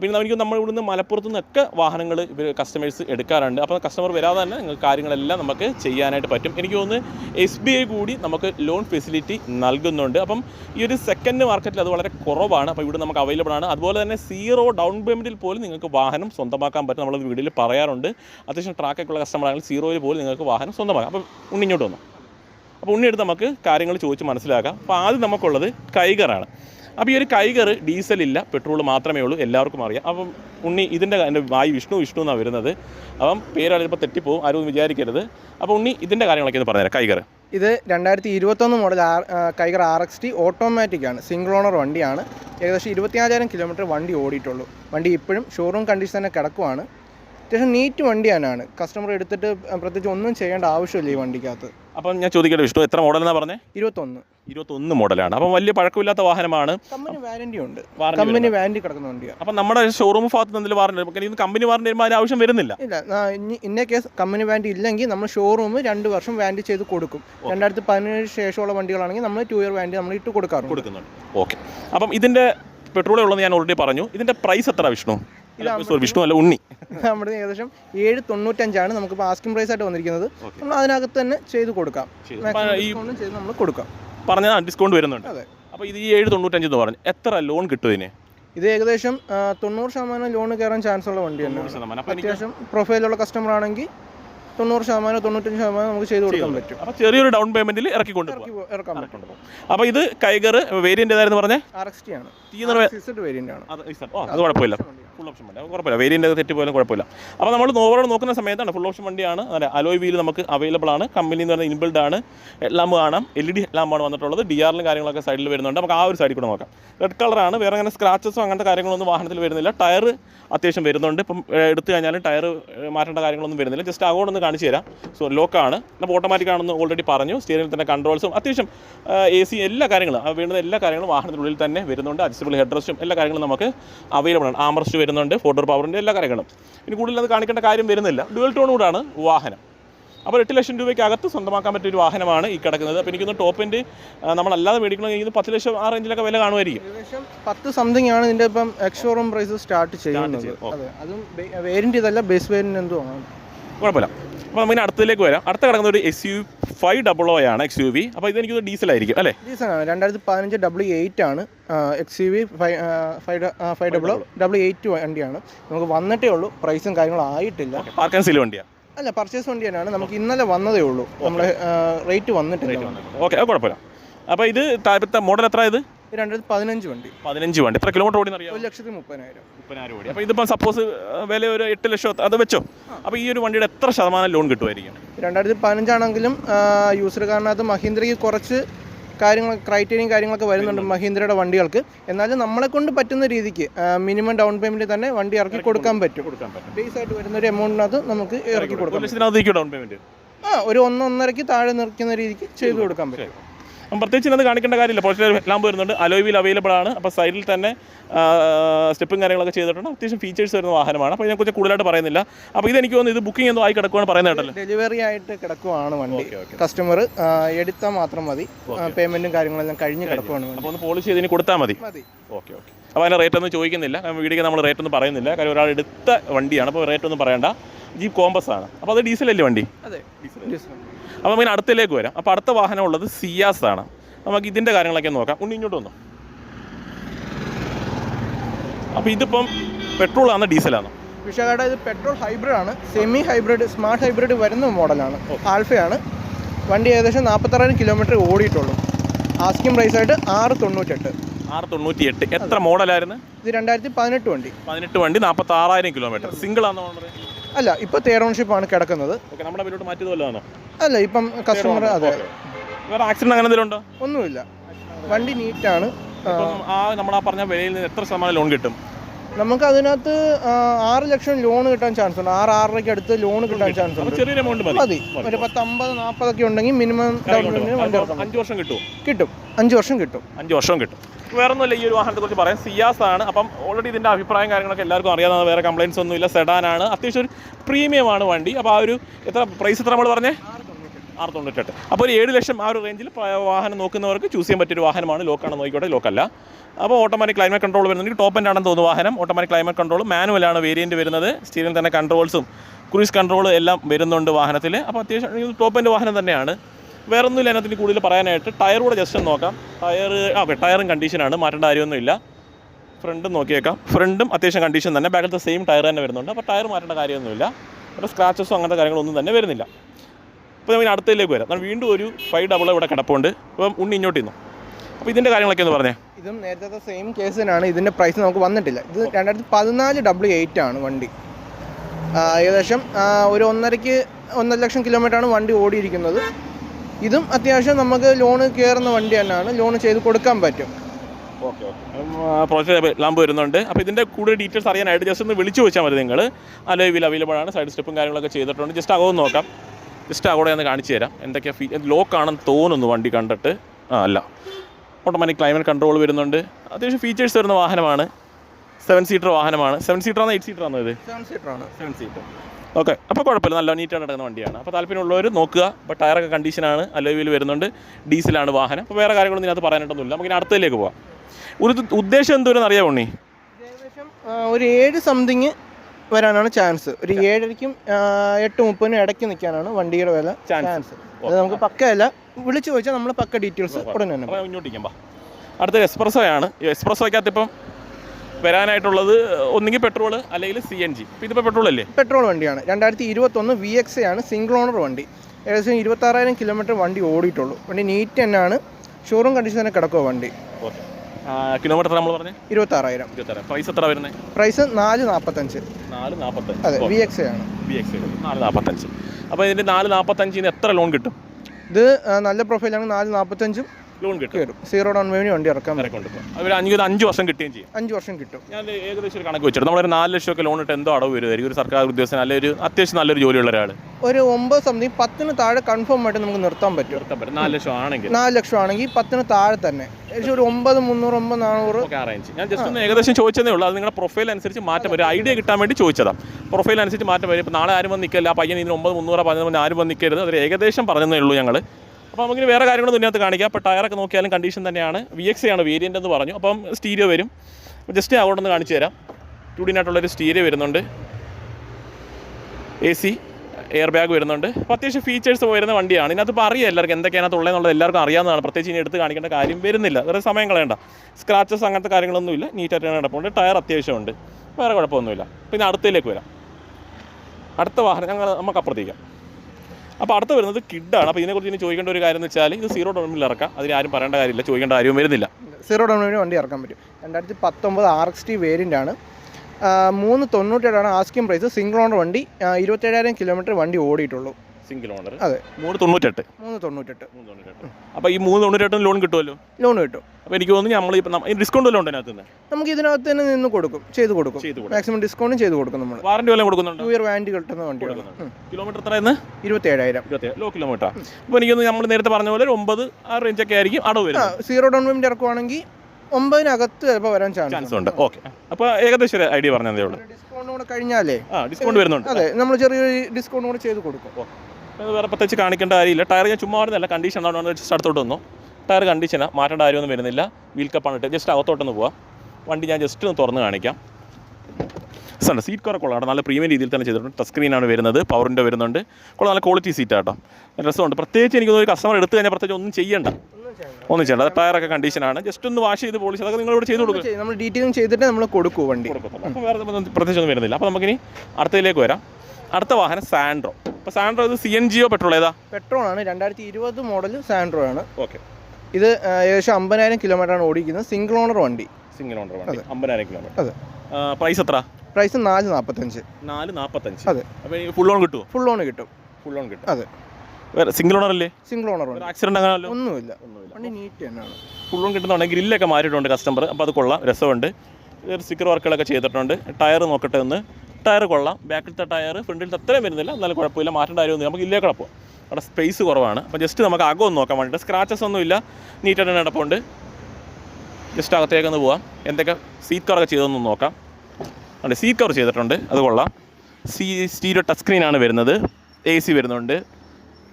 പിന്നെ നമുക്ക് നമ്മൾ ഇവിടുന്ന് മലപ്പുറത്ത് നിന്നൊക്കെ വാഹനങ്ങൾ ഇവർ കസ്റ്റമേഴ്സ് എടുക്കാറുണ്ട്. അപ്പോൾ കസ്റ്റമർ വരാതെ തന്നെ നിങ്ങൾക്ക് കാര്യങ്ങളെല്ലാം നമുക്ക് ചെയ്യാനായിട്ട് പറ്റും. എനിക്ക് തോന്നുന്നു എസ് ബി ഐ കൂടി നമുക്ക് ലോൺ ഫെസിലിറ്റി നൽകുന്നുണ്ട്. അപ്പം ഈ ഒരു സെക്കൻഡ് മാർക്കറ്റിൽ അത് വളരെ കുറവാണ്. അപ്പോൾ ഇവിടെ നമുക്ക് അവൈലബിൾ ആണ്. അതുപോലെ തന്നെ സീറോ ഡൗൺ പേയ്മെന്റിൽ പോലും നിങ്ങൾക്ക് വാഹനം സ്വന്തമാക്കാൻ പറ്റും നമ്മൾ വീഡിയോയിൽ പറയാറുണ്ട്. അത്യാവശ്യം ട്രാക്കൊക്കെയുള്ള കസ്റ്റമർ ആണെങ്കിൽ സീറോയിൽ പോലും നിങ്ങൾക്ക് വാഹനം സ്വന്തമാക്കാം. അപ്പോൾ ഉണ്ണി ഇങ്ങോട്ട് വന്നു. അപ്പോൾ ഉണ്ണിയെടുത്ത് നമുക്ക് കാര്യങ്ങൾ ചോദിച്ച് മനസ്സിലാക്കാം. അപ്പോൾ ആദ്യം നമുക്കുള്ളത് കൈകറാണ്. അപ്പോൾ ഈ ഒരു കൈകർ ഡീസലില്ല പെട്രോൾ മാത്രമേ ഉള്ളൂ എല്ലാവർക്കും അറിയാം. അപ്പം ഉണ്ണി ഇതിന്റെ എന്റെ വായി വിഷ്ണു വിഷ്ണു എന്നാണ് വരുന്നത്. അപ്പം പേരാണ് ഇപ്പോൾ തെറ്റിപ്പോവും ആരും വിചാരിക്കരുത്. അപ്പോൾ ഉണ്ണി ഇതിന്റെ കാര്യങ്ങളൊക്കെ ഒന്ന് പറഞ്ഞുതരാം കൈകർ ഇത് രണ്ടായിരത്തി ഇരുപത്തൊന്ന് model R Kiger R X T automatic ആണ് സിംഗിൾ ഓണർ വണ്ടിയാണ്. ഏകദേശം ഇരുപത്തിനാലായിരം കിലോമീറ്റർ വണ്ടി ഓടിയിട്ടുള്ളൂ. വണ്ടി ഇപ്പോഴും ഷോറൂം കണ്ടീഷൻ തന്നെ കിടക്കുവാണ്. അത്യാവശ്യം നീറ്റ് വണ്ടി തന്നെയാണ്. കസ്റ്റമർ എടുത്തിട്ട് പ്രത്യേകിച്ച് ഒന്നും ചെയ്യേണ്ട ആവശ്യമില്ല ഈ വണ്ടിക്കകത്ത്. അപ്പം ഞാൻ ചോദിക്കട്ടെ വിഷ്ണു എത്ര മോഡൽ എന്നാണ് പറഞ്ഞത് ഇരുപത്തൊന്ന്. ഇരുപത്തൊന്ന് മോഡലാണ്. അപ്പം വലിയ പഴക്കമില്ലാത്ത വാഹനമാണ്. ഉണ്ട്. കമ്പനി വാരണ്ടി കിടക്കുന്ന വണ്ടിയാണ് അപ്പം നമ്മുടെ ഷോറൂം ഭാഗത്ത് നിന്ന് വാറണ്ടി നമുക്ക് ഇനി കമ്പനി വാറണ്ടി വരുമ്പോൾ അതിന് ആവശ്യം വരുന്നില്ല. ഇല്ല ഇന്ന കേസ് കമ്പനി വാറന്റി ഇല്ലെങ്കിൽ നമ്മൾ ഷോറൂം രണ്ട് വർഷം വാറന്റി ചെയ്ത് കൊടുക്കും. രണ്ടായിരത്തി പതിനേഴ് ശേഷമുള്ള വണ്ടികളാണെങ്കിൽ നമ്മൾ ടു ഇയർ വാറന്റി നമ്മൾ ഇട്ട് കൊടുക്കാറുണ്ട്. കൊടുക്കുന്നുണ്ട്. ഓക്കെ. അപ്പം ഇതിന്റെ പെട്രോളേ ഉള്ളത് ഞാൻ ഓൾറെഡി പറഞ്ഞു. ഇതിന്റെ പ്രൈസ് എത്ര വിഷ്ണു? വിഷ്ണു അല്ല ഉണ്ണി. നമ്മുടെ ഏകദേശം ഏഴ് തൊണ്ണൂറ്റഞ്ചാണ് നമുക്ക് ആസ്കിംഗ് പ്രൈസ് ആയിട്ട് വന്നിരിക്കുന്നത്. നമ്മൾ അതിനകത്ത് തന്നെ ചെയ്ത് കൊടുക്കാം. നമ്മൾ കൊടുക്കാം. പറഞ്ഞാൽ ഡിസ്കൗണ്ട് വരുന്നുണ്ട്. അതെ. അപ്പോൾ ഇത് ഈ ഏഴ് തൊണ്ണൂറ്റഞ്ച് എന്ന് പറഞ്ഞു. എത്ര ലോൺ കിട്ടും ഇതിന്? ഇത് ഏകദേശം തൊണ്ണൂറ് ശതമാനം ലോൺ കയറാൻ ചാൻസ് ഉള്ള വണ്ടിയാണ് അത്യാവശ്യം പ്രൊഫൈലുള്ള കസ്റ്റമർ ആണെങ്കിൽ തൊണ്ണൂറ് ശതമാനം തൊണ്ണൂറ്റഞ്ച് ശതമാനം നമുക്ക് ചെയ്ത് കൊടുക്കാൻ പറ്റും. അപ്പോൾ ചെറിയൊരു ഡൗൺ പേയ്മെന്റിൽ ഇറക്കി കൊണ്ടുപോകും ഇറക്കി ഇറക്കാൻ പറ്റും. അപ്പോൾ ഇത് കൈകർ വേരിയന്റ് ഏതായിരുന്നു പറഞ്ഞേ? ആർ എക്സ് ടി ആണ്. പറഞ്ഞാൽ അത് കുഴപ്പമില്ല. ഫുൾ ഓപ്ഷൻ വണ്ടി. അത് കുഴപ്പമില്ല. വേരിയന്റ് തെറ്റി പോയാലും കുഴപ്പമില്ല. അപ്പോൾ നമ്മൾ ഓവറോൾ നോക്കുന്ന സമയത്താണ് ഫുൾ ഓപ്ഷൻ വണ്ടിയാണ്. അതെ അലോയ് വീൽ നമുക്ക് അവൈലബിൾ ആണ്. കമ്പനി എന്ന് പറയുന്നത് ഇൻബിൽഡ് ആണ്. ലാമ്പ് കാണാം. എൽ ഇ ഡി ലാമ്പാണ് വന്നിട്ടുള്ളത്. ഡി ആറിലും കാര്യങ്ങളൊക്കെ സൈഡിൽ വരുന്നുണ്ട്. നമുക്ക് ആ ഒരു സൈഡിൽ കൂടെ നോക്കാം. റെഡ് കളറാണ് വേറെ അങ്ങനെ സ്ക്രാച്ചസോ അങ്ങനത്തെ കാര്യങ്ങളൊന്നും വാഹനത്തിൽ വരുന്നില്ല. ടയർ അത്യാവശ്യം വരുന്നുണ്ട്. ഇപ്പം എടുത്തു കഴിഞ്ഞാൽ ടയർ മാറ്റേണ്ട കാര്യങ്ങളൊന്നും വരുന്നില്ല. ജസ്റ്റ് അങ്ങോട്ടൊന്ന് കാണിച്ചു തരാം. സോ ലോക്കാണ് അപ്പോൾ ഓട്ടോമാറ്റിക് ആണെന്ന് ഓൾറെഡി പറഞ്ഞു. സ്റ്റിയറിംഗിൽ തന്നെ കൺട്രോൾസും അത്യാവശ്യം എ സി എല്ലാ കാര്യങ്ങളും വേണ്ടുന്ന എല്ലാ കാര്യങ്ങളും വാഹനത്തിനുള്ളിൽ തന്നെ വരുന്നുണ്ട്. അഡ്ജസ്റ്റബിൾ ഹെഡ് റെസ്റ്റും എല്ലാ കാര്യങ്ങളും നമുക്ക് അവൈലബിൾ ആണ്. ആമറസ്റ്റ് വരുന്നുണ്ട് ഫോട്ടോ പവറിന്റെ എല്ലാ കാര്യങ്ങളും. ഇനി കൂടുതൽ അത് കാണിക്കേണ്ട കാര്യം വരുന്നില്ല. ഡുവൽ ടോൺ കൂടാണ് വാഹനം. അപ്പോൾ എട്ട് ലക്ഷം രൂപയ്ക്കകത്ത് സ്വന്തമാക്കാൻ പറ്റിയ ഒരു വാഹനമാണ് ഈ കിടക്കുന്നത്. അപ്പോൾ എനിക്കൊന്ന് ടോപ്പിന്റെ നമ്മളല്ലാതെ മേടിക്കണമെങ്കിൽ പത്ത് ലക്ഷം ആ റേഞ്ചിലൊക്കെ വില കാണുമായിരിക്കും. ഏകദേശം പത്ത് സംതിങ് ആണ് ഇതിന്റെ ഇപ്പം എക്സ് ഷോറൂം പ്രൈസ് സ്റ്റാർട്ട് ചെയ്യുന്നത്. അതെ. അതും വേരിന്റെ ഇതല്ല ബേസ് വേരിന്റെ എന്തോ ആണ് കുഴപ്പമില്ല. അപ്പോൾ നമുക്ക് അടുത്തതിലേക്ക് വരാം. അടുത്ത കിടക്കുന്ന ഒരു S U five double O ആണ് എക്സ് യു വി അപ്പോൾ ഇതെനിക്ക് ഡീസൽ ഡീസലായിരിക്കും അല്ലേ? ഡീസലാണ് രണ്ടായിരത്തി പതിനഞ്ച് ഡബ്ല്യു എയ്റ്റ് ആണ് X U V five five double W eight വണ്ടിയാണ്. നമുക്ക് വന്നിട്ടേ ഉള്ളൂ. പ്രൈസും കാര്യങ്ങളും ആയിട്ടില്ല. പാർക്കാൻ സീൽ വണ്ടിയാണ് അല്ല പർച്ചേസ് വണ്ടി തന്നെയാണ്. നമുക്ക് ഇന്നലെ വന്നതേ ഉള്ളൂ. നമ്മൾ റേറ്റ് വന്നിട്ടില്ല. ഓക്കെ കുഴപ്പമില്ല. അപ്പോൾ ഇത് താഴത്തെ മോഡൽ എത്ര ഇത്? രണ്ടായിരത്തി പതിനഞ്ച് വണ്ടി. പതിനഞ്ച് വണ്ടി. എത്ര കിലോമീറ്റർ ഓടി അറിയാം ഒരു ലക്ഷത്തി മുപ്പതിനായിരം മുപ്പതിനായിരം ഓടി. അപ്പോൾ ഇതിപ്പം സപ്പോസ് വില ഒരു എട്ട് ലക്ഷം അത് വെച്ചോ? അപ്പോൾ ഈ ഒരു വണ്ടിയുടെ എത്ര ശതമാനം ലോൺ കിട്ടുമായിരിക്കും? രണ്ടായിരത്തി പതിനഞ്ചാണെങ്കിലും യൂസർ കാറിനകത്ത് മഹീന്ദ്രയ്ക്ക് കുറച്ച് കാര്യങ്ങൾ ക്രൈറ്റീരിയയും കാര്യങ്ങളൊക്കെ വരുന്നുണ്ട് മഹീന്ദ്രയുടെ വണ്ടികൾക്ക്. എന്നാലും നമ്മളെ കൊണ്ട് പറ്റുന്ന രീതിക്ക് മിനിമം ഡൗൺ പേയ്മെന്റ് തന്നെ വണ്ടി ഇറക്കി കൊടുക്കാൻ പറ്റും. ബേസ് ആയിട്ട് വരുന്ന ഒരു എമൗണ്ടിനകത്ത് നമുക്ക് ഇറക്കി കൊടുക്കാം. ഡൗൺ പേയ്മെന്റ് ആ ഒരു ഒന്നൊന്നരക്ക് താഴെ നിൽക്കുന്ന രീതിക്ക് ചെയ്തു കൊടുക്കാൻ പറ്റും. പ്രത്യേകിച്ച് ഇതിനകത്ത് കാണിക്കേണ്ട കാര്യമില്ല. പോർച്ചുഗൽ ലാമ്പ് വരുന്നുണ്ട്. അലോയിൽ അവൈലബിൾ ആണ്. അപ്പോൾ സൈഡിൽ തന്നെ സ്റ്റെപ്പും കാര്യങ്ങളൊക്കെ ചെയ്തിട്ടുണ്ട്. അത്യാവശ്യം ഫീച്ചേഴ്സ് വരുന്ന വാഹനമാണ്. അപ്പോൾ ഇതിനെക്കുറിച്ച് കൂടുതലായിട്ട് പറയുന്നില്ല. അപ്പോൾ ഇതെനിക്ക് തോന്നുന്നു ഇത് ബുക്കിംഗ് എന്തോ ആയി കിടക്കുവാണ് പറയുന്നത് കേട്ടല്ലോ. ഡെലിവറി ആയിട്ട് കിടക്കുവാണ് വണ്ടി. കസ്റ്റമർ എടുത്താൽ മാത്രം മതി. പേയ്മെന്റും കാര്യങ്ങളെല്ലാം കഴിഞ്ഞ് കിടക്കുവാണ് അപ്പോൾ ഒന്ന് പോളിഷ് ചെയ്ത് ഇനി കൊടുത്താൽ മതി. മതി. ഓക്കെ ഓക്കെ അപ്പോൾ അതിന്റെ റേറ്റ് ഒന്നും ചോദിക്കുന്നില്ല. വീടിക്ക് വീഡിയോക്ക് നമ്മൾ റേറ്റ് ഒന്നും പറയുന്നില്ല. കാര്യം ഒരാൾ എടുത്ത വണ്ടിയാണ്. അപ്പോൾ റേറ്റ് ഒന്നും പറയണ്ട. ജീപ്പ് കോമ്പസ് ആണ് അപ്പോൾ അത് ഡീസലല്ലേ വണ്ടി? അപ്പോൾ നമുക്ക് അടുത്തിലേക്ക് വരാം. അപ്പോൾ അടുത്ത വാഹനം ഉള്ളത് സിയാസ് ആണ് നമുക്ക് ഇതിന്റെ കാര്യങ്ങളൊക്കെ നോക്കാം. ഉണ്ണി ഇങ്ങോട്ട് വന്നു. അപ്പോൾ ഇതിപ്പം പെട്രോൾ ആണോ ഡീസലാണ്. വിഷയകാട ഇത് പെട്രോൾ ഹൈബ്രിഡ് ആണ് സെമി ഹൈബ്രിഡ് സ്മാർട്ട് ഹൈബ്രിഡ് വരുന്ന മോഡലാണ്. ആൽഫയാണ്. വണ്ടി ഏകദേശം നാൽപ്പത്താറായിരം കിലോമീറ്റർ ഓടിയിട്ടുള്ളൂ. ആസ്കിംഗ് പ്രൈസ് ആയിട്ട് ആറ് തൊണ്ണൂറ്റെട്ട് ആറ് തൊണ്ണൂറ്റി എട്ട് എത്ര മോഡലായിരുന്നു? ഇത് രണ്ടായിരത്തി പതിനെട്ട് വണ്ടി. പതിനെട്ട് വണ്ടി നാൽപ്പത്തി ആറായിരം കിലോമീറ്റർ സിംഗിൾ ആണ് ഓണർ അല്ല ഇപ്പോൾ തേർഡ് ആണ് കിടക്കുന്നത്. ഓക്കെ നമ്മുടെ പേരോട്ട് മാറ്റിയത് വല്ലതാണോ അല്ല ഇപ്പം കസ്റ്റമർ അതെ. വേറെ ആക്സിഡന്റ് അങ്ങനെ എന്തെങ്കിലും ഉണ്ടോ? ഒന്നുമില്ല. വണ്ടി നീറ്റാണ് ആണ്. ആ. നമ്മൾ ആ പറഞ്ഞ വിലയിൽ നിന്ന് എത്ര ശതമാനം ലോൺ കിട്ടും? നമുക്ക് അതിനകത്ത് ആറ് ലക്ഷം ലോൺ കിട്ടാൻ ചാൻസ് ഉണ്ട്. ആറ് ആറരയ്ക്ക് അടുത്ത് ലോൺ കിട്ടാൻ ചാൻസ് ഉണ്ട്. ചെറിയൊരു എമൗണ്ട് മതി. ഒരു പത്ത് അമ്പത് നാൽപ്പതൊക്കെ ഉണ്ടെങ്കിൽ മിനിമം ഡൗൺ പേയ്മെന്റ് വണ്ടി അഞ്ച് വർഷം കിട്ടും കിട്ടും. അഞ്ച് വർഷം കിട്ടും. അഞ്ച് വർഷം കിട്ടും. വേറെ ഒന്നുമില്ല ഈ ഒരു വാഹനത്തെ കുറിച്ച് പറയാം. സിയാസ് ആണ് അപ്പം ഓൾറെഡി ഇതിന്റെ അഭിപ്രായം കാര്യങ്ങളൊക്കെ എല്ലാവർക്കും അറിയാവുന്ന വേറെ കംപ്ലയിൻസ് ഒന്നുമില്ല. സെഡാനാണ് അത്യാവശ്യം ഒരു പ്രീമിയം ആണ് വണ്ടി. അപ്പോൾ ആ ഒരു എത്ര പ്രൈസ് എത്ര നമ്മൾ പറഞ്ഞേ? ആറ് തൊണ്ണൂറ്റെട്ട് അപ്പോൾ ഒരു ഏഴ് ലക്ഷം ആ ഒരു റേഞ്ചിൽ വാഹനം നോക്കുന്നവർക്ക് ചൂസ് ചെയ്യാൻ പറ്റിയൊരു വാഹനമാണ് ലോക്കാണ് നോക്കിക്കോട്ടെ ലോക്കല്ല അപ്പോൾ ഓട്ടോമാറ്റിക് ക്ലൈമറ്റ് കൺട്രോൾ വരുന്നുണ്ട് ടോപ്പ് എന്റെ ആണെന്ന് തോന്നുന്നു വാഹനം. ഓട്ടോമാറ്റിക് ക്ലൈമറ്റ് കൺട്രോൾ മാനുവലാണ് വേരിയന്റ് വരുന്നത്. സ്റ്റീരിംഗ് തന്നെ കൺട്രോൾസും ക്രൂയിസ് കൺട്രോൾ എല്ലാം വരുന്നുണ്ട് വാഹനത്തിൽ. അപ്പോൾ അത്യാവശ്യം ടോപ്പ് എന്റെ വാഹനം തന്നെയാണ്. വേറെ ഒന്നുമില്ല അതിനകത്ത് കൂടുതൽ പറയാനായിട്ട്. ടയർ കൂടെ ജസ്റ്റ് ഒന്ന് നോക്കാം. ടയർ ആ ടയറും കണ്ടീഷനാണ് മാറ്റേണ്ട കാര്യമൊന്നുമില്ല. ഫ്രണ്ടും നോക്കിയേക്കാം. ഫ്രണ്ടും അത്യാവശ്യം കണ്ടീഷൻ തന്നെ. ബാക്കിലത്തെ സെയിം ടയർ തന്നെ വരുന്നുണ്ട്. അപ്പോൾ ടയർ മാറ്റേണ്ട കാര്യമൊന്നുമില്ല. അപ്പോൾ സ്ക്രാച്ചസോ അങ്ങനത്തെ കാര്യങ്ങളൊന്നും തന്നെ വരുന്നില്ല. അപ്പോൾ നമ്മൾ അടുത്തതിലേക്ക് വരാം. നമ്മൾ വീണ്ടും ഒരു ഫൈവ് ഡബിൾ ഇവിടെ കിടപ്പുണ്ട്. അപ്പം ഉണ്ണി ഇങ്ങോട്ട് ഇരുന്നു? അപ്പോൾ ഇതിന്റെ കാര്യങ്ങളൊക്കെ ഒന്ന് പറഞ്ഞേ. ഇതും നേരത്തെ സെയിം കേസ് കേസിനാണ് ഇതിന്റെ പ്രൈസ് നമുക്ക് വന്നിട്ടില്ല. ഇത് രണ്ടായിരത്തി പതിനാല് ഡബ്ല്യു എയ്റ്റ് ആണ് വണ്ടി. ഏകദേശം ഒരു ഒന്നരയ്ക്ക് ഒന്നര ലക്ഷം കിലോമീറ്ററാണ് വണ്ടി ഓടിയിരിക്കുന്നത്. ഇതും അത്യാവശ്യം നമുക്ക് ലോണ് കയറുന്ന വണ്ടി തന്നെയാണ്. ലോണ് ചെയ്ത് കൊടുക്കാൻ പറ്റും. Okay okay. പ്രോജക്റ്റ് ലാമ്പ് വരുന്നുണ്ട്. അപ്പോൾ ഇതിന്റെ കൂടുതൽ ഡീറ്റെയിൽസ് അറിയാനായിട്ട് ജസ്റ്റ് ഒന്ന് വിളിച്ചു വെച്ചാൽ മതി നിങ്ങൾ അലോവിൽ അവൈലബിൾ ആണ്. സൈഡ് സ്റ്റെപ്പും കാര്യങ്ങളൊക്കെ ചെയ്തിട്ടുണ്ട്. ജസ്റ്റ് അകവും നോക്കാം. ജസ്റ്റ് അവിടെ ഒന്ന് കാണിച്ചു തരാം. എന്തൊക്കെയാണ് ഫീ ലോക്കാണെന്ന് തോന്നുന്നു വണ്ടി കണ്ടിട്ട്. ആ അല്ല. ഓട്ടോമാറ്റിക് ക്ലൈമറ്റ് കൺട്രോൾ വരുന്നുണ്ട്. അത്യാവശ്യം ഫീച്ചേഴ്സ് വരുന്ന വാഹനമാണ്. സെവൻ സീറ്റർ വാഹനമാണ്. സെവൻ സീറ്റർ ആണോ എയ്റ്റ് സീറ്റർ ആണോ ഇത്? സെവൻ സീറ്റർ ആണ്. സെവൻ സീറ്റർ ഓക്കെ അപ്പോൾ കുഴപ്പമില്ല. നല്ല നീറ്റാണ് നടക്കുന്ന വണ്ടിയാണ്. അപ്പോൾ താല്പര്യമുള്ളവർ നോക്കുക. അപ്പോൾ ടയറൊക്കെ കണ്ടീഷനാണ്. അലോവിൽ വരുന്നുണ്ട്. ഡീസലാണ് വാഹനം. അപ്പോൾ വേറെ കാര്യങ്ങളൊന്നും ഇതിനകത്ത് പറയാനായിട്ടൊന്നുമില്ല. നമുക്ക് ഇനി അടുത്തതിലേക്ക് പോവാം. ഒരു ഉദ്ദേശം എന്തോരം അറിയാം ഉണ്ണി? ഏകദേശം ഒരു ഏഴ് സംതിങ് വരാനാണ് ചാൻസ് ഒരു ഏഴരയ്ക്കും എട്ട് മുപ്പതിനും ഇടയ്ക്ക് നിൽക്കാനാണ് വണ്ടിയുടെ വില ചാൻസ് അത് നമുക്ക് പക്കയല്ല. വിളിച്ചു ചോദിച്ചാൽ നമ്മൾ പക്ക ഡീറ്റെയിൽസ് ഉടനെ തന്നെ അടുത്ത എക്സ്പ്രസോ ആണ്. എക്സ്പ്രസോയ്ക്കകത്ത് ഇപ്പം വരാനായിട്ടുള്ളത് ഒന്നുകിൽ പെട്രോൾ അല്ലെങ്കിൽ സി എൻ ജി ഇതിപ്പോൾ പെട്രോൾ അല്ലേ പെട്രോൾ വണ്ടിയാണ്. രണ്ടായിരത്തി ഇരുപത്തൊന്ന് വി എക്സ് ആണ് സിംഗിൾ ഓണർ വണ്ടി. ഏകദേശം ഇരുപത്താറായിരം കിലോമീറ്റർ വണ്ടി ഓടിയിട്ടുള്ളൂ. വണ്ടി നീറ്റ് തന്നെയാണ്. ഷോറൂം കണ്ടീഷൻ തന്നെ കിടക്കുക വണ്ടി. കിലോമീറ്റർ നമ്മൾ പറഞ്ഞേ? ഇരുപത്താറായിരം. പ്രൈസ് എത്ര വരുന്നത് പ്രൈസ് നാല് നാൽപ്പത്തഞ്ച് നാല് നാൽപ്പത്തഞ്ച് അതെ വി എക്സ് ആണ്. വി എക്സ് നാല് നാൽപ്പത്തഞ്ച് അപ്പോൾ ഇതിന്റെ നാല് നാൽപ്പത്തഞ്ചിന് എത്ര ലോൺ കിട്ടും? ഇത് നല്ല പ്രൊഫൈലാണ് നാല് നാൽപ്പത്തഞ്ചും ലോൺ കിട്ടും. സീറോ ഡൗൺ പേയ്മെന്റ് വണ്ടി ഇറക്കാൻ അവർ അഞ്ച് അഞ്ച് വർഷം കിട്ടുകയും ചെയ്യും. അഞ്ച് വർഷം കിട്ടും. ഞാൻ ഏകദേശം ഒരു കണക്ക് വെച്ചിട്ട് നമ്മളൊരു നാല് ലക്ഷം ഒക്കെ ലോൺ ഇട്ട് എന്തോ അടവ് വരുമായിരിക്കും ഒരു സർക്കാർ ഉദ്യോഗസ്ഥൻ ഒരു അത്യാവശ്യം നല്ലൊരു ജോലിയുള്ള ഒരാൾ ഒരു ഒമ്പത് സംതിങ് പത്തിന് താഴെ കൺഫേം ആയിട്ട് നമുക്ക് നിർത്താൻ പറ്റും. നിർത്താൻ പറ്റും. നാല് ലക്ഷം ആണെങ്കിൽ. നാല് ലക്ഷം ആണെങ്കിൽ പത്തിന് താഴെ തന്നെ. ഏകദേശം ഒരു ഒമ്പത് മുന്നൂറ് ഒമ്പത് നാനൂറ്. അറേഞ്ച് ഞാൻ ജസ്റ്റ് ഒന്ന് ഏകദേശം ചോദിച്ചതേ ഉള്ളൂ. അത് നിങ്ങളുടെ പ്രൊഫൈൽ അനുസരിച്ച് മാറ്റം വരും. ഐഡിയ കിട്ടാൻ വേണ്ടി ചോദിച്ചതാണ് പ്രൊഫൈൽ അനുസരിച്ച് മാറ്റം വരും. ഇപ്പോൾ നാളെ ആരും വന്ന് നിൽക്കില്ല. ആ പയ്യൻ ഇതിന് ഒമ്പത് മുന്നൂറ് പതിനൊന്ന് ആരും വന്ന് നിൽക്കരുത്. അതൊരു ഏകദേശം പറഞ്ഞതേ ഉള്ളൂ ഞങ്ങൾ അപ്പോൾ നമുക്കിനി വേറെ കാര്യങ്ങളൊന്നും ഇതിനകത്ത് കാണിക്കാം. അപ്പോൾ ടയറൊക്കെ നോക്കിയാലും കണ്ടീഷൻ തന്നെയാണ്. വി എക്സ് ആണ് വേരിയന്റ് എന്ന് പറഞ്ഞു. അപ്പം സ്റ്റീരിയോ വരും. ജസ്റ്റ് അവിടെ നിന്ന് കാണിച്ചു തരാം. ടൂഡിനായിട്ടുള്ളൊരു സ്റ്റീരിയോ വരുന്നുണ്ട്. എ സി എയർ ബാഗ് വരുന്നുണ്ട്. അപ്പോൾ അത്യാവശ്യം ഫീച്ചേഴ്സ് വരുന്ന വണ്ടിയാണ്. ഇതിനകത്ത് ഇപ്പോൾ അറിയാം എല്ലാവർക്കും എന്തൊക്കെയാണ് ഉള്ളതെന്നുള്ളത് എല്ലാവർക്കും അറിയാവുന്നതാണ്. പ്രത്യേകിച്ച് ഇനി എടുത്ത് കാണിക്കേണ്ട കാര്യം വരുന്നില്ല. വേറെ സമയം കളയണ്ട. സ്ക്രാച്ചസ് അങ്ങനത്തെ കാര്യങ്ങളൊന്നുമില്ല നീറ്റായിട്ടാണ് കിടപ്പുണ്ട്. ടയർ അത്യാവശ്യമുണ്ട് വേറെ കുഴപ്പമൊന്നുമില്ല. പിന്നെ അടുത്തതിലേക്ക് വരാം. അടുത്ത വാഹനം ഞങ്ങൾ നമുക്ക് അപ്പുറത്തേക്കാം അപ്പോൾ അടുത്ത വരുന്നത് കിഡാണ് അപ്പോൾ ഇതിനെക്കുറിച്ച് ഇനി ചോദിക്കേണ്ട ഒരു കാര്യം എന്ന് വെച്ചാൽ ഇത് സീറോ ഡൗണിൽ ഇറക്കാം. അതിന് ആരും പറയേണ്ട കാര്യമില്ല. ചോദിക്കേണ്ട കാര്യവും വരുന്നില്ല. സീറോ ഡൗൺ വണ്ടി ഇറക്കാൻ പറ്റും. രണ്ടായിരത്തി പത്തൊമ്പത് ആർ എക്സ് ടി വേരിയന്റ് ആണ് മൂന്ന് തൊണ്ണൂറ്റേഴാണ് ആസ്കിംഗ് പ്രൈസ് സിംഗിൾ ഓണർ വണ്ടി ഇരുപത്തേഴായിരം കിലോമീറ്റർ വണ്ടി ഓടിയിട്ടുള്ളൂ. Single owner. അതെ. മൂന്ന് തൊണ്ണൂറ്റെട്ട്. മൂന്ന് തൊണ്ണൂറ്റെട്ട്. മൂന്ന് തൊണ്ണൂറ്റെട്ട്. അപ്പോൾ ഈ മൂന്ന് തൊണ്ണൂറ്റെട്ടിന് ലോൺ കിട്ടുമല്ലോ? ലോൺ കിട്ടും. അപ്പോൾ എനിക്ക് തോന്നുന്നു നമ്മൾ ഇപ്പം ഡിസ്കൗണ്ട് വല്ലതും ഉണ്ട് അതിനകത്ത് നമുക്ക് ഇതിനകത്ത് തന്നെ നിന്ന് കൊടുക്കും. ചെയ്ത് കൊടുക്കും. മാക്സിമം ഡിസ്കൗണ്ടും ചെയ്ത് കൊടുക്കും നമ്മൾ വാറണ്ടി വല്ലതും കൊടുക്കുന്നുണ്ട്? ഇയർ വാറണ്ടി കിട്ടുന്ന വണ്ടിയാണ്. കിലോമീറ്റർ എത്രയെന്ന് ഇരുപത്തേഴായിരം ഇരുപത്തി ലോ കിലോമീറ്റർ അപ്പോൾ എനിക്കൊന്ന് നമ്മൾ നേരത്തെ പറഞ്ഞ പോലെ ഒരു ഒമ്പത് ആ റേഞ്ചൊക്കെ ആയിരിക്കും അടവ് ആ സീറോ ഡൗൺ പേയ്മെന്റ് ഇറക്കുവാണെങ്കിൽ ഒമ്പതിനകത്ത് ചിലപ്പോൾ വരാൻ ചാൻസ് ഉണ്ട്. ഓക്കെ അപ്പോൾ ഏകദേശം ഒരു ഐഡിയ പറഞ്ഞതേ ഉള്ളൂ. ഡിസ്കൗണ്ട് കൂടെ കഴിഞ്ഞാലേ ആ ഡിസ്കൗണ്ട് വരുന്നുണ്ട്. അതെ നമ്മൾ ചെറിയൊരു ഡിസ്കൗണ്ട് കൂടെ ചെയ്ത് കൊടുക്കും. വേറെ പ്രത്യേകിച്ച് കാണിക്കേണ്ട കാര്യമില്ല. ടയർ ഞാൻ ചുമ്മാ വരുന്നില്ല കണ്ടീഷൻ ആണ്. ജസ്റ്റ് അടുത്തോട്ട് വന്നു. ടയർ കണ്ടീഷനാണ് മാറ്റേണ്ട കാര്യമൊന്നും വരുന്നില്ല. വീൽ കപ്പാണ് ഇട്ട് ജസ്റ്റ് അകത്തോട്ടൊന്ന് പോവാം. വണ്ടി ഞാൻ ജസ്റ്റ് ഒന്ന് തുറന്ന് കാണിക്കാം. സാറിന്റെ സീറ്റ് കുറെ കൊള്ളാം നല്ല പ്രീമിയം രീതിയിൽ തന്നെ ചെയ്തിട്ടുണ്ട്. ടച്ച് സ്ക്രീനാണ് വരുന്നത്. പവറിന്റെ വരുന്നുണ്ട്. കൊള്ളാം നല്ല ക്വാളിറ്റി സീറ്റാട്ടോ രസമുണ്ട്. പ്രത്യേകിച്ച് എനിക്ക് തോന്നുന്നു ഒരു കസ്റ്റമർ എടുത്തു കഴിഞ്ഞാൽ പ്രത്യേകിച്ച് ഒന്നും ചെയ്യണ്ട. ഒന്നും ചെയ്യണ്ട. അത് ടയറൊക്കെ കണ്ടീഷനാണ് ജസ്റ്റ് ഒന്ന് വാഷ് ചെയ്ത് പോളിഷ് അതൊക്കെ നിങ്ങളിവിടെ ചെയ്ത് കൊടുക്കും. നമ്മൾ ഡീറ്റെയിലിംഗ് ചെയ്തിട്ട് നമ്മൾ കൊടുക്കും വണ്ടി. കൊടുക്കും വേറെ ഒന്നും പ്രത്യേകിച്ച് ഒന്നും വരുന്നില്ല. അപ്പോൾ നമുക്കിനി അടുത്തതിലേക്ക് വരാം. അടുത്ത വാഹനം സാൻഡ്രോ അപ്പോൾ സാൻഡ്രോ ഇത് സി എൻ ജിയോ പെട്രോൾ ഏതാ? പെട്രോൾ ആണ്. രണ്ടായിരത്തി ഇരുപത് മോഡൽ സാൻഡ്രോ ആണ്. ഓക്കെ. ഇത് ഏകദേശം അമ്പതിനായിരം കിലോമീറ്റർ ആണ് ഓടിക്കുന്നത്. സിംഗിൾ ഓണർ വണ്ടി. സിംഗിൾ ഓണർ വണ്ടി. അമ്പതിനായിരം കിലോമീറ്റർ അതെ. പ്രൈസ് എത്ര? പ്രൈസ് നാല് നാൽപ്പത്തഞ്ച് നാല് നാൽപ്പത്തഞ്ച് അതെ. അപ്പോൾ ഫുൾ ഓൺ കിട്ടുമോ ഫുൾ ഓൺ കിട്ടും. ഫുൾ ഓൺ കിട്ടും. അതെ. വേറെ സിംഗിൾ ഓണർ അല്ലേ? സിംഗിൾ ഓണർ ആക്സിഡന്റ് അങ്ങനെ ഒന്നുമില്ല. ഒന്നുമില്ല. വണ്ടി നീറ്റ് തന്നെയാണ്. ഫുൾ ഓൺ കിട്ടുന്നുണ്ടെങ്കിൽ ഗ്രില്ലൊക്കെ മാറിയിട്ടുണ്ട് കസ്റ്റമർ അപ്പോൾ അത് കൊള്ളാം. രസമുണ്ട്. സ്റ്റിക്കർ വർക്കുകളൊക്കെ ചെയ്തിട്ടുണ്ട്. ടയർ നോക്കട്ടെ ഒന്ന്. ടയർ കൊള്ളാം. ബാക്കിലത്തെ ടയർ ഫ്രണ്ടിലത്തെ അത്രയും വരുന്നില്ല. എന്നാലും കുഴപ്പമില്ല. മാറ്റേണ്ട കാര്യമൊന്നും നമുക്ക് ഇല്ലേ കുഴപ്പം അവിടെ സ്പേസ് കുറവാണ്. അപ്പോൾ ജസ്റ്റ് നമുക്ക് അകം ഒന്ന് നോക്കാൻ വേണ്ടിയിട്ട് സ്ക്രാച്ചസ് ഒന്നും ഇല്ല. നീറ്റായിട്ട് നടപ്പുണ്ട് ജസ്റ്റ് അകത്തേക്കൊന്ന് പോവാം. എന്തൊക്കെ സീറ്റ് കവറൊക്കെ ചെയ്തൊന്ന് നോക്കാം. അതെ സീറ്റ് കവർ ചെയ്തിട്ടുണ്ട്. അത് കൊള്ളാം. സീ സ്റ്റീരിയോ ടച്ച് സ്ക്രീനാണ് വരുന്നത്. എ സി വരുന്നുണ്ട്.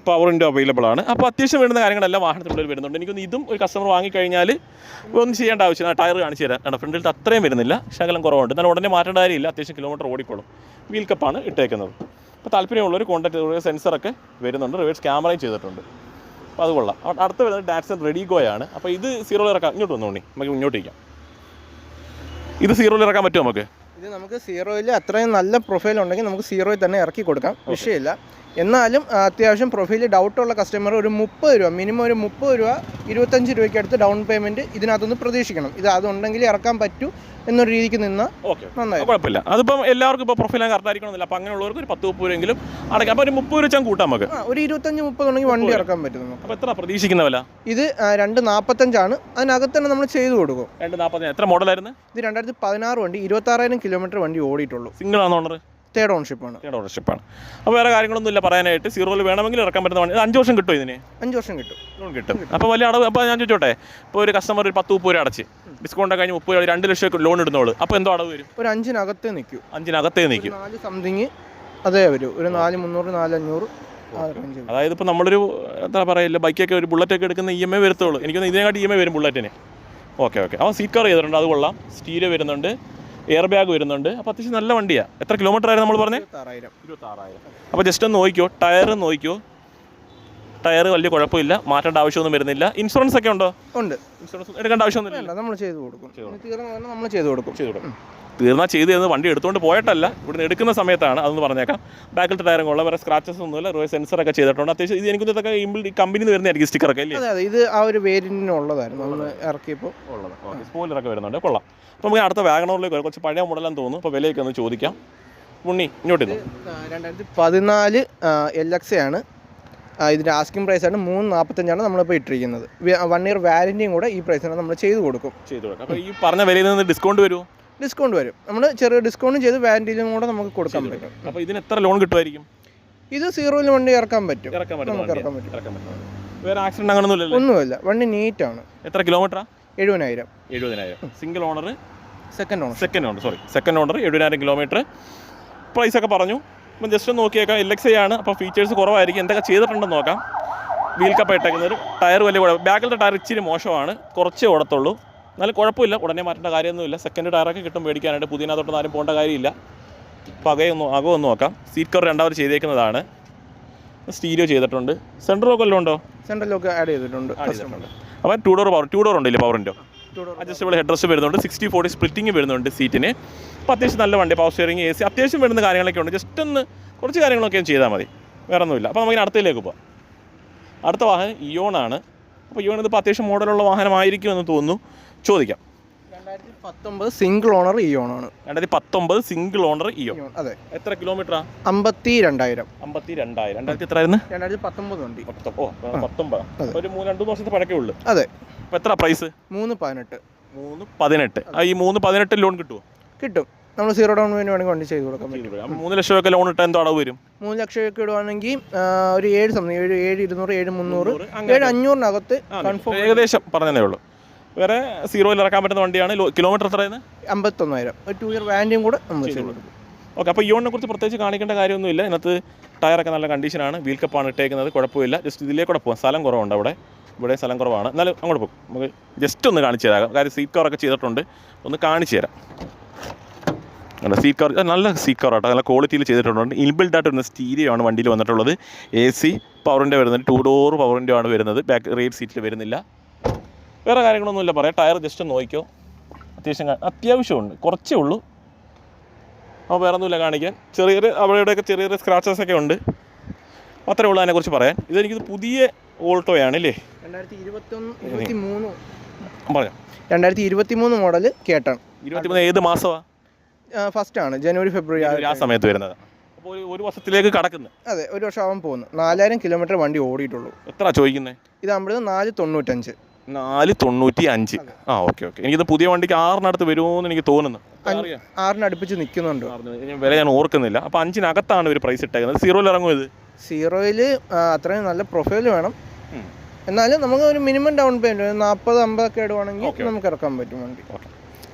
പവർ വിൻഡോ അവൈലബിൾ ആണ്. അപ്പോൾ അത്യാവശ്യം വരുന്ന കാര്യങ്ങളെല്ലാം വാഹനത്തിനുള്ളിൽ വരുന്നുണ്ട്. എനിക്കൊന്ന് ഇതും ഒരു കസ്റ്റമർ വാങ്ങിക്കഴിഞ്ഞാൽ ഒന്നും ചെയ്യേണ്ട ആവശ്യമില്ല. ടയർ കാണിച്ചു തരാം. കാരണം ഫ്രണ്ടിൽ അത്രയും വരുന്നില്ല. ശകലം കുറവുണ്ട്. എന്നാൽ ഉടനെ മാറ്റേണ്ട കാര്യമില്ല. അത്യാവശ്യം കിലോമീറ്റർ ഓടിക്കോളും. വീൽ കപ്പാണ് ഇട്ടേക്കുന്നത്. അപ്പോൾ താല്പര്യമുള്ളൊരു കോൺടാക്ട് സെൻസറൊക്കെ വരുന്നുണ്ട്. റിവേഴ്സ് ക്യാമറയും ചെയ്തിട്ടുണ്ട്. അപ്പോൾ അത് കൊള്ളാം. അടുത്ത വരുന്നത് ഡാറ്റ്സൺ ആണ്. അപ്പോൾ ഇത് സീറോയിൽ ഇറക്കാം. ഇങ്ങോട്ട് വന്നോണി നമുക്ക് ഇങ്ങോട്ട് ഇരിക്കാം. ഇത് സീറോയിൽ ഇറക്കാൻ പറ്റുമോ നമുക്ക്? ഇത് നമുക്ക് സീറോയിൽ അത്രയും നല്ല പ്രൊഫൈൽ ഉണ്ടെങ്കിൽ നമുക്ക് സീറോയിൽ തന്നെ ഇറക്കി കൊടുക്കാം. വിഷയമില്ല. എന്നാലും അത്യാവശ്യം പ്രൊഫൈൽ ഡൗട്ടുള്ള കസ്റ്റമർ ഒരു മുപ്പത് രൂപ മിനിമം ഒരു മുപ്പത് രൂപ ഇരുപത്തഞ്ച് രൂപയ്ക്ക് അടുത്ത് ഡൗൺ പേയ്മെന്റ് ഇതിനകത്തുനിന്ന് പ്രതീക്ഷിക്കണം. ഇത് അതുണ്ടെങ്കിൽ ഇറക്കാൻ പറ്റൂ എന്നൊരു രീതിക്ക് നിന്ന് ഓക്കെ. നന്നായി. കുഴപ്പമില്ല. അതിപ്പം എല്ലാവർക്കും ഇപ്പോൾ പ്രൊഫൈൽ കറക്റ്റ് ആയിരിക്കണമെന്നില്ല. അപ്പോൾ അങ്ങനെയുള്ളവർക്ക് ഒരു പത്ത് മുപ്പത് രൂപയെങ്കിലും അടയ്ക്കാം. അപ്പോൾ ഒരു മുപ്പത് രൂപ കൂട്ടാം നമുക്ക്. ഒരു ഇരുപത്തഞ്ച് മുപ്പത് ഉണ്ടെങ്കിൽ വണ്ടി ഇറക്കാൻ പറ്റും അപ്പോൾ എത്ര പ്രതീക്ഷിക്കുന്ന വില? ഇത് രണ്ട് നാൽപ്പത്തഞ്ചാണ് അതിനകത്ത് തന്നെ നമ്മൾ ചെയ്തു കൊടുക്കും. രണ്ട് നാൽപ്പതിന് എത്ര മോഡലായിരുന്നു ഇത് രണ്ടായിരത്തി പതിനാറ് വണ്ടി ഇരുപത്താറായിരം കിലോമീറ്റർ വണ്ടി ഓടിയിട്ടുള്ളൂ. സിംഗിൾ ആണോ ഓണർ തേർഡ് ഓണർഷിപ്പാണ് തേർഡ് ഓണർഷിപ്പാണ് അപ്പോൾ വേറെ കാര്യങ്ങളൊന്നും ഇല്ല പറയാനായിട്ട് സീറോയിൽ വേണമെങ്കിൽ ഇറക്കാൻ പറ്റുന്ന വണ്ടി ഇത് അഞ്ച് വർഷം കിട്ടും ഇതിന്? അഞ്ച് വർഷം കിട്ടും. ലോൺ കിട്ടും. അപ്പോൾ വലിയ അടവ് അപ്പോൾ ഞാൻ ചോദിച്ചോട്ടെ? ഇപ്പോൾ ഒരു കസ്റ്റമർ ഒരു പത്ത് മുപ്പത് രൂപ അടച്ച്. ഡിസ്കൗണ്ട് കഴിഞ്ഞ് മുപ്പത് രൂപ രണ്ട് ലക്ഷം ലോൺ ഇടുന്നോളൂ അപ്പോൾ എന്തോ അടവ് വരും? ഒരു അഞ്ചിനകത്തേ നിൽക്കും. അഞ്ചിനകത്തേ നിൽക്കും. നാല് സംതിങ് അതേ വരും. ഒരു നാല് മുന്നൂറ് നാല് അഞ്ഞൂറ്. അതായത് ഇപ്പോൾ നമ്മളൊരു എന്താ പറയില്ല ബൈക്കൊക്കെ ഒരു ബുള്ളറ്റൊക്കെ എടുക്കുന്ന ഇ എം ഐ വരത്തുള്ളൂ. എനിക്കൊന്ന് ഇതിനെക്കാട്ടി ഇ എം ഐ വരും ബുള്ളറ്റിന് ഓക്കെ ഓക്കെ അവൻ സീറ്റ് കവർ ചെയ്തിട്ടുണ്ട്. അത് കൊള്ളാം. സ്റ്റീരിയോ വരുന്നുണ്ട്. എയർ ബാഗ് വരുന്നുണ്ട്. അപ്പോൾ അത്യാവശ്യം നല്ല വണ്ടിയാണ് എത്ര കിലോമീറ്റർ ആയിരുന്നു നമ്മൾ പറഞ്ഞത് ഇരുപത്താറായിരം. അപ്പോൾ ജസ്റ്റ് ഒന്ന് നോക്കിയോ ടയർ നോക്കിയോ ടയർ വലിയ കുഴപ്പമില്ല. മാറ്റേണ്ട ആവശ്യമൊന്നും വരുന്നില്ല. ഇൻഷുറൻസ് ഒക്കെ ഉണ്ടോ? ഉണ്ട്. ഇൻഷുറൻസ് എടുക്കേണ്ട ആവശ്യമൊന്നും ഇല്ല നമ്മൾ ചെയ്ത് കൊടുക്കും. തീർന്നു നമ്മൾ ചെയ്ത് കൊടുക്കും. ചെയ്തു കൊടുക്കും. തീർന്നാൽ ചെയ്ത് തരുന്നത് വണ്ടി എടുത്തുകൊണ്ട് പോയിട്ടല്ല. ഇവിടുന്ന് എടുക്കുന്ന സമയത്താണ് അതൊന്ന് പറഞ്ഞേക്കാം. ബാക്കിലത്തെ ടയറും കൊള്ളാം. വേറെ സ്ക്രാച്ചസ് ഒന്നുമില്ല. റോയ് സെൻസറൊക്കെ ചെയ്തിട്ടുണ്ട്. അത്യാവശ്യം ഇത് എനിക്ക് ഇതൊക്കെ ഇമ്പിൾ കമ്പനിയിൽ നിന്ന് വരുന്നതായിരിക്കും സ്റ്റിക്കറൊക്കെ അല്ലേ? അതെ ഇത് ആ ഒരു വേരിയന്റിനുള്ളതായിരുന്നു നമ്മൾ ഇറക്കിയപ്പോൾ ഉള്ളത്. സ്പോയിലറൊക്കെ വരുന്നുണ്ട്. കൊള്ളാം. അപ്പോൾ നമുക്ക് അടുത്ത വാഗണറിലേക്ക് വരാം. കുറച്ച് പഴയ മോഡലാന്ന് തോന്നുന്നു. അപ്പോൾ വിലയൊക്കെ ഒന്ന് ചോദിക്കാം. ഉണ്ണി ഇങ്ങോട്ട് രണ്ടായിരത്തി പതിനാല് എൽ എക്സ് ആണ്. ഇതിന്റെ ആസ്കിംഗ് പ്രൈസ് ആണ് മൂന്ന് നാൽപ്പത്തഞ്ചാണ് നമ്മളിപ്പോൾ ഇട്ടിരിക്കുന്നത്. വൺ ഇയർ വാരന്റിയും കൂടെ ഈ പ്രൈസിനാണ് നമ്മൾ ചെയ്ത് കൊടുക്കും. ചെയ്തു കൊടുക്കാം. അപ്പോൾ ഈ പറഞ്ഞ വിലയിൽ നിന്ന് ഡിസ്കൗണ്ട് വരുമോ ഡിസ്കൗണ്ട് വരും. നമ്മൾ ചെറിയ ഡിസ്കൗണ്ട് ചെയ്ത് വാരന്റിയിലും കൂടെ നമുക്ക് കൊടുക്കാൻ പറ്റും. അപ്പോൾ ഇതിന് എത്ര ലോൺ കിട്ടുമായിരിക്കും? ഇത് സീറോയിൽ വണ്ടി ഇറക്കാൻ പറ്റും. നമുക്ക്. ഇറക്കാൻ പറ്റും. വേറെ ആക്സിഡന്റ് അങ്ങനെ ഒന്നുമില്ല. വണ്ടി നീറ്റാണ് എത്ര കിലോമീറ്റർ എഴുപതിനായിരം. എഴുപതിനായിരം. Single owner second owner second owner sorry second owner എഴുപതിനായിരം കിലോമീറ്റർ പ്രൈസ് ഒക്കെ പറഞ്ഞു. അപ്പം ജസ്റ്റ് ഒന്ന് നോക്കിയേക്കാം. എൽ എക്സ് ആണ്. അപ്പോൾ ഫീച്ചേഴ്സ് കുറവായിരിക്കും. എന്തൊക്കെ ചെയ്തിട്ടുണ്ടെന്ന് നോക്കാം. വീൽ കപ്പ് ഇട്ടേക്കുന്നത്. ടയർ വലിയ കുഴപ്പം ബാക്കിലത്തെ ടയർ ഇച്ചിരി മോശമാണ്. കുറച്ചേ ഓടത്തുള്ളൂ. എന്നാലും കുഴപ്പമില്ല. ഉടനെ മാറ്റേണ്ട കാര്യമൊന്നുമില്ല. സെക്കൻഡ് ടയറൊക്കെ കിട്ടും മേടിക്കാനായിട്ട്. പുതിയ പുതിയതിനകത്തോട്ട് ആരും പോകേണ്ട കാര്യമില്ല. പകയൊന്നും അകമൊന്നും നോക്കാം. സീറ്റ് കവർ രണ്ടാമത് ചെയ്തേക്കുന്നതാണ്. സ്റ്റീരിയോ ചെയ്തിട്ടുണ്ട്. സെൻട്രൽ ലോക്ക് എല്ലാം ഉണ്ടോ? സെന്റർ ലോക്ക് ആഡ് ചെയ്തിട്ടുണ്ട്. അപ്പോൾ two door power two door ഉണ്ടല്ലേ പവറിന്റെ അഡ്ജസ്റ്റബിൾ ഹെഡ് റെസ്റ്റ് വരുന്നുണ്ട്. സിക്സ്റ്റി ഫോർട്ടി സ്പ്ലിറ്റിംഗ് വരുന്നുണ്ട് സീറ്റിന് അപ്പോൾ അത്യാവശ്യം നല്ല വണ്ടി പവർ സ്റ്റിയറിംഗ് എ സി അത്യാവശ്യം വരുന്ന കാര്യങ്ങളൊക്കെ ഉണ്ട്. ജസ്റ്റ് ഒന്ന് കുറച്ച് കാര്യങ്ങളൊക്കെ ചെയ്താൽ മതി. വേറെ ഒന്നുമില്ല അപ്പോൾ നമുക്ക് അടുത്തയിലേക്ക് പോകാം അടുത്ത വാഹനം ഇയോൺ ആണ്. അപ്പോൾ ഇതിപ്പോൾ അത്യാവശ്യം മോഡലുള്ള വാഹനമായിരിക്കും എന്ന് തോന്നുന്നു. ചോദിക്കാം. രണ്ടായിരത്തി പത്തൊമ്പത് സിംഗിൾ ഓണർ ഈ ഓണാണ് രണ്ടായിരത്തി പത്തൊമ്പത് സിംഗിൾ ഓണർ ഇയോ അതെ. എത്ര കിലോമീറ്ററാ? അമ്പത്തി രണ്ടായിരം അമ്പത്തി രണ്ടായിരം രണ്ടായിരത്തി എത്രയായിരുന്നു രണ്ടായിരത്തി പത്തൊമ്പത് വണ്ടി. ഓ പത്തൊമ്പത്. ഒരു മൂന്ന് രണ്ട് വർഷത്തെ പഴക്കേ ഉള്ളൂ. അതെ. അപ്പോൾ എത്ര പ്രൈസ് മൂന്ന് പതിനെട്ട്. മൂന്ന് പതിനെട്ട്. ഈ മൂന്ന് പതിനെട്ട് ലോൺ കിട്ടുമോ കിട്ടും. നമ്മൾ സീറോ ഡൗൺ പേയ്മെന്റ് വേണമെങ്കിൽ വണ്ടി ചെയ്ത് കൊടുക്കാൻ പറ്റും. മൂന്ന് ലക്ഷം ഒക്കെ ലോൺ ഇട്ടാൽ എന്തോ അടവ് വരും. മൂന്ന് ലക്ഷം ഒക്കെ ഇടുവാണെങ്കിൽ ഒരു ഏഴ് സംതിങ് ഏഴ് ഏഴ് ഇരുന്നൂറ് ഏഴ് മുന്നൂറ് ഏഴ് അഞ്ഞൂറിനകത്ത് കൺഫേം ഏകദേശം പറഞ്ഞതേ ഉള്ളൂ. വേറെ സീറോയിൽ ഇറക്കാൻ പറ്റുന്ന വണ്ടിയാണ് കിലോമീറ്റർ എത്രയാണ് അമ്പത്തൊന്നായിരം. ഒരു ടു ഇയർ വാൻഡിയും കൂടെ നമ്മൾ ചെയ്ത് കൊടുക്കും. ഓക്കെ അപ്പോൾ ഇയോണിനെ കുറിച്ച് പ്രത്യേകിച്ച് കാണിക്കേണ്ട കാര്യമൊന്നുമില്ല. ഇതിനകത്ത് ടയറൊക്കെ നല്ല കണ്ടീഷനാണ് വീൽ കപ്പാണ് ഇട്ടേക്കുന്നത് കുഴപ്പമില്ല. ജസ്റ്റ് ഇതിലേക്കൂടെ പോകാം സ്ഥലം കുറവുണ്ട് അവിടെ. ഇവിടെ സ്ഥലം കുറവാണ്. എന്നാലും അങ്ങോട്ട് പോകും. നമുക്ക് ജസ്റ്റ് ഒന്ന് കാണിച്ചു തരാം. കാര്യം സീറ്റ് കവറൊക്കെ ചെയ്തിട്ടുണ്ട്. ഒന്ന് കാണിച്ചു തരാം. അല്ല സീറ്റ് കവർ നല്ല സീറ്റ് കവർ ആട്ടോ. നല്ല ക്വാളിറ്റിയിൽ ചെയ്തിട്ടുണ്ട്. ഇൻബിൽഡ് ആയിട്ട് വരുന്ന സ്റ്റീരിയോ ആണ് വണ്ടിയിൽ വന്നിട്ടുള്ളത്. എ സി പവറിന്റെ വരുന്നത്. ടു ഡോർ പവറിന്റെ ആണ് വരുന്നത്. ബാക്ക് റേറ്റ് സീറ്റിൽ വരുന്നില്ല. വേറെ കാര്യങ്ങളൊന്നുമില്ല. പറയാം. ടയർ ജസ്റ്റ് നോക്കിക്കോ അത്യാവശ്യം അത്യാവശ്യമുണ്ട്. കുറച്ചേ ഉള്ളൂ. അപ്പോൾ വേറെ ഒന്നുമില്ല കാണിക്കാൻ ചെറിയൊരു അവിടെയൊക്കെ ചെറിയൊരു ചെറിയ ചെറിയ സ്ക്രാച്ചസ് ഒക്കെ ഉണ്ട്. അത്രേ ഉള്ളൂ അതിനെക്കുറിച്ച് പറയാൻ. ഇതെനിക്ക് പുതിയ ഓൾട്ടോയാണ് അല്ലേ രണ്ടായിരത്തി ഇരുപത്തി മൂന്ന് പറയാം. രണ്ടായിരത്തി ഇരുപത്തി മൂന്ന് മോഡൽ കേട്ടാണ്. ഇരുപത്തിമൂന്ന് ഏത് മാസമാണ് ഫസ്റ്റ് ആണ് ജനുവരി ഫെബ്രുവരി ആ സമയത്ത് വരുന്നത്. അപ്പോൾ ഒരു വർഷത്തിലേക്ക് കടക്കുന്നു. അതെ ഒരു വർഷം ആവാൻ പോകുന്നു. നാലായിരം കിലോമീറ്റർ വണ്ടി ഓടിയിട്ടുള്ളൂ. എത്ര ചോദിക്കുന്നത് ഇത് നമ്മുടെ നാല് തൊണ്ണൂറ്റഞ്ച്. നാല് തൊണ്ണൂറ്റി അഞ്ച് ആ ഓക്കെ ഓക്കെ. എനിക്കിത് പുതിയ വണ്ടിക്ക് ആറിനടുത്ത് വരുമോ എന്ന് എനിക്ക് തോന്നുന്നു. ആറിനടുപ്പിച്ച് അറിയാം ആറിന് അടുപ്പിച്ച് നിൽക്കുന്നുണ്ട് വില ഞാൻ ഓർക്കുന്നില്ല. അപ്പോൾ അഞ്ചിനകത്താണ് ഒരു പ്രൈസ് ഇട്ടേക്കുന്നത്. സീറോയിൽ ഇറങ്ങും ഇത്? സീറോയിൽ അത്രയും നല്ല പ്രൊഫൈൽ വേണം. എന്നാലും നമുക്ക് ഒരു മിനിമം ഡൗൺ പേയ്മെന്റ് നാൽപ്പത് അമ്പതൊക്കെ ഇടുവാണെങ്കിൽ നമുക്ക് ഇറക്കാൻ പറ്റും വണ്ടി.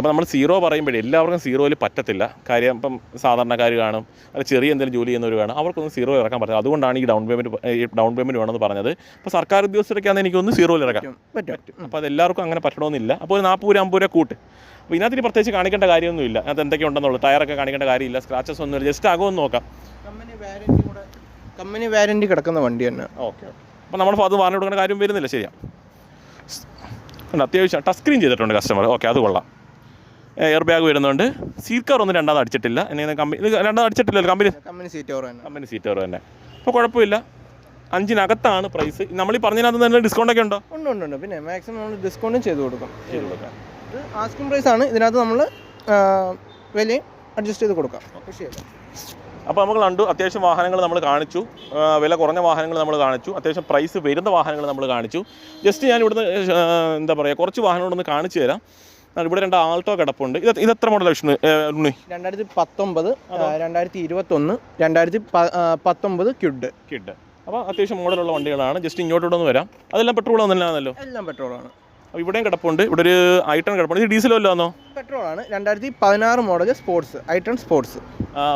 അപ്പോൾ നമ്മൾ സീറോ പറയുമ്പോഴേ എല്ലാവർക്കും സീറോയിൽ പറ്റത്തില്ല. കാര്യം ഇപ്പം സാധാരണക്കാർ കാണും അല്ലെങ്കിൽ ചെറിയ എന്തെങ്കിലും ജോലി ചെയ്യുന്നവർ കാണും അവർക്കൊന്നും സീറോ ഇറക്കാൻ പറ്റില്ല അതുകൊണ്ടാണ് ഈ ഡൗൺ പേയ്മെന്റ് ഡൗൺ പേയ്മെന്റ് വേണമെന്ന് പറഞ്ഞത്. അപ്പോൾ സർക്കാർ ഉദ്യോഗസ്ഥരൊക്കെയാണ് എനിക്കൊന്ന് സീറോയിൽ ഇറക്കാം. പറ്റും അപ്പോൾ അത് എല്ലാവർക്കും അങ്ങനെ പറ്റണമെന്നില്ല. അപ്പോൾ ഒരു നാൽപ്പത് രൂപ അമ്പത് രൂപ കൂട്ട്. അപ്പോൾ ഇതിനകത്ത് ഇനി പ്രത്യേകിച്ച് കാണിക്കേണ്ട കാര്യമൊന്നുമില്ല. അതിനകത്ത് എന്തൊക്കെ ഉണ്ടെന്നുള്ളൂ ടയറൊക്കെ കാണിക്കേണ്ട കാര്യമില്ല സ്ക്രാച്ചസ് ഒന്നും ജസ്റ്റ് ആകുമെന്ന് നോക്കാം. കമ്പനി വാരണ്ടി കൂടെ കമ്പനി വാരണ്ടി കിടക്കുന്ന വണ്ടി തന്നെ. ഓക്കെ അപ്പോൾ നമ്മൾ അത് പറഞ്ഞു കൊടുക്കേണ്ട കാര്യം വരുന്നില്ല. ശരിയാണ് അത്യാവശ്യം ടച്ച് സ്ക്രീൻ ചെയ്തിട്ടുണ്ട് കസ്റ്റമർ ഓക്കെ അത് കൊള്ളാം. എയർ ബാഗ് വരുന്നുണ്ട്. സീറ്റ് കവർ ഒന്നും രണ്ടാമത് അടിച്ചിട്ടില്ല. എന്നെ കമ്പനി ഇത് രണ്ടാമത് അടിച്ചിട്ടില്ലല്ലോ കമ്പനി കമ്പനി സീറ്റ് കവർ തന്നെ. കമ്പനി സീറ്റ് കവർ തന്നെ. അപ്പോൾ കുഴപ്പമില്ല. അഞ്ചിനകത്താണ് പ്രൈസ് നമ്മൾ ഈ പറഞ്ഞതിനകത്ത് തന്നെ ഡിസ്കൗണ്ട് ഒക്കെ ഉണ്ടോ? ഉണ്ട് ഉണ്ട് ഉണ്ട്. പിന്നെ മാക്സിമം നമ്മൾ ഡിസ്കൗണ്ടും ചെയ്ത് കൊടുക്കും. ചെയ്ത് കൊടുക്കാം. ഇത് ആസ്കിംഗ് പ്രൈസ് ആണ്. ഇതിനകത്ത് നമ്മൾ വിലയും അഡ്ജസ്റ്റ് ചെയ്ത് കൊടുക്കാം. വിഷയമില്ല അപ്പോൾ നമുക്ക് കണ്ടു. അത്യാവശ്യം വാഹനങ്ങൾ നമ്മൾ കാണിച്ചു. വില കുറഞ്ഞ വാഹനങ്ങൾ നമ്മൾ കാണിച്ചു. അത്യാവശ്യം പ്രൈസ് വരുന്ന വാഹനങ്ങൾ നമ്മൾ കാണിച്ചു. ജസ്റ്റ് ഞാൻ ഇവിടുന്ന് എന്താ പറയുക കുറച്ച് വാഹനങ്ങളൊന്ന് കാണിച്ചു തരാം. ഇവിടെ രണ്ട് ആൾട്ടോ കിടപ്പുണ്ട്. ഇത് ഇത് എത്ര മോഡൽ വിഷ്ണു ഉണ്ണി രണ്ടായിരത്തി പത്തൊമ്പത് രണ്ടായിരത്തി ഇരുപത്തൊന്ന് രണ്ടായിരത്തി പത്തൊമ്പത് ക്യുഡ്. ക്യുഡ്. അപ്പോൾ അത്യാവശ്യം മോഡലുള്ള വണ്ടികളാണ്. ജസ്റ്റ് ഇങ്ങോട്ട് ഇവിടെ ഒന്ന് വരാം. അതെല്ലാം പെട്രോൾ ഒന്നല്ലാന്നല്ലോ എല്ലാം പെട്രോളാണ് അപ്പോൾ ഇവിടെയും കിടപ്പുണ്ട്. ഇവിടെ ഒരു ഐട്ടൺ കിടപ്പുണ്ട്. ഇത് ഡീസലോ അല്ലാന്നോ പെട്രോൾ ആണ്. രണ്ടായിരത്തി പതിനാറ് model sports i ten sports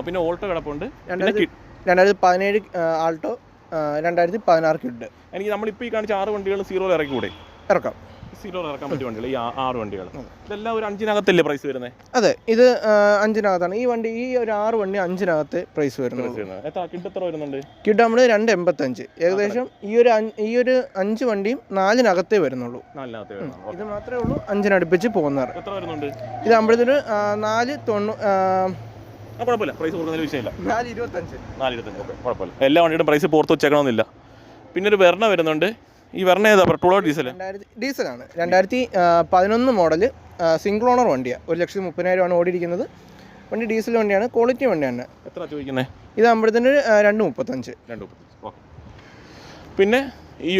പിന്നെ ഓൾട്ടോ കിടപ്പുണ്ട്. രണ്ടായിരത്തി പതിനേഴ് ആൾട്ടോ രണ്ടായിരത്തി പതിനാറ് ക്യുഡ്. എനിക്ക് നമ്മളിപ്പോൾ ഈ കാണിച്ച ആറ് വണ്ടികൾ സീറോയിൽ ഇറക്കി കൂടെ ഇറക്കാം. സീറോയിൽ ഇറക്കാൻ പറ്റിയ വണ്ടികൾ ഈ ആറ് വണ്ടികൾ. ഇതെല്ലാം ഒരു അഞ്ചിനകത്തല്ലേ പ്രൈസ് വരുന്നത് അതെ ഇത് അഞ്ചിനകത്താണ്. ഈ വണ്ടി ഈ ഒരു ആറ് വണ്ടി അഞ്ചിനകത്ത് പ്രൈസ് വരുന്നത്. എത്ര കിഡ് എത്ര വരുന്നുണ്ട്? കിഡ് നമ്മൾ രണ്ട് എൺപത്തഞ്ച്. ഏകദേശം ഈ ഒരു ഈ ഒരു അഞ്ച് വണ്ടിയും നാലിനകത്തേ വരുന്നുള്ളൂ. ഇത് മാത്രമേ ഉള്ളൂ അഞ്ചിനടുപ്പിച്ച് പോകുന്നത് എത്ര വരുന്നുണ്ട്? ഇത് അമ്പഴത്തിന് നാല് തൊണ്ണൂ കുഴപ്പമില്ല. പ്രൈസ് വിഷയമില്ല. നാല് ഇരുപത്തഞ്ച്. നാല് ഇരുപത്തഞ്ച്. കുഴപ്പമില്ല. എല്ലാ വണ്ടിയുടെ പ്രൈസ് പുറത്ത് വെച്ചേക്കണമെന്നില്ല. പിന്നെ ഒരു വെർണ വരുന്നുണ്ട്. ഈ വരണ ഏതാ പെട്രോളോ ഡീസൽ രണ്ടായിരത്തി ഡീസലാണ്. രണ്ടായിരത്തി പതിനൊന്ന് മോഡൽ സിംഗിൾ ഓണർ വണ്ടിയാണ് ഒരു ലക്ഷത്തി മുപ്പതിനായിരമാണ് ഓടിയിരിക്കുന്നത്. വണ്ടി ഡീസൽ വണ്ടിയാണ്. ക്വാളിറ്റി വണ്ടിയാണ് എത്ര ചോദിക്കുന്നത് ഇത് അമ്പഴത്തിന് രണ്ട് മുപ്പത്തഞ്ച്. രണ്ട് മുപ്പത്തഞ്ച്. പിന്നെ ഈ